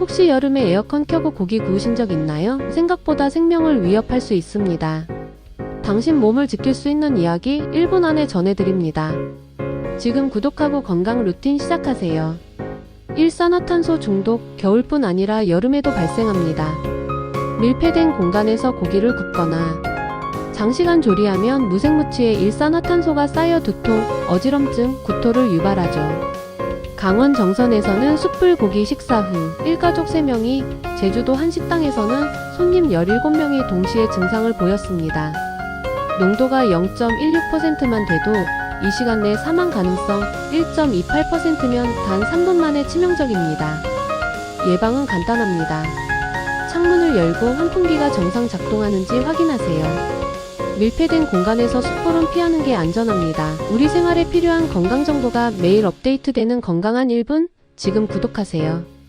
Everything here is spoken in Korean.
혹시 여름에 에어컨 켜고 고기 구우신 적 있나요? 생각보다 생명을 위협할 수 있습니다. 당신 몸을 지킬 수 있는 이야기 1분 안에 전해드립니다. 지금 구독하고 건강 루틴 시작하세요. 일산화탄소 중독, 겨울뿐 아니라 여름에도 발생합니다. 밀폐된 공간에서 고기를 굽거나 장시간 조리하면 무생무치에 일산화탄소가 쌓여 두통, 어지럼증, 구토를 유발하죠. 강원 정선에서는 숯불 고기 식사 후 일가족 3명이 제주도 한 식당에서는 손님 17명이 동시에 증상을 보였습니다. 농도가 0.16%만 돼도 이 시간 내 사망 가능성 1.28%면 단 3분 만에 치명적입니다. 예방은 간단합니다. 창문을 열고 환풍기가 정상 작동하는지 확인하세요. 밀폐된 공간에서 숯불은 피하는 게 안전합니다. 우리 생활에 필요한 건강 정보가 매일 업데이트되는 건강한 1분? 지금 구독하세요.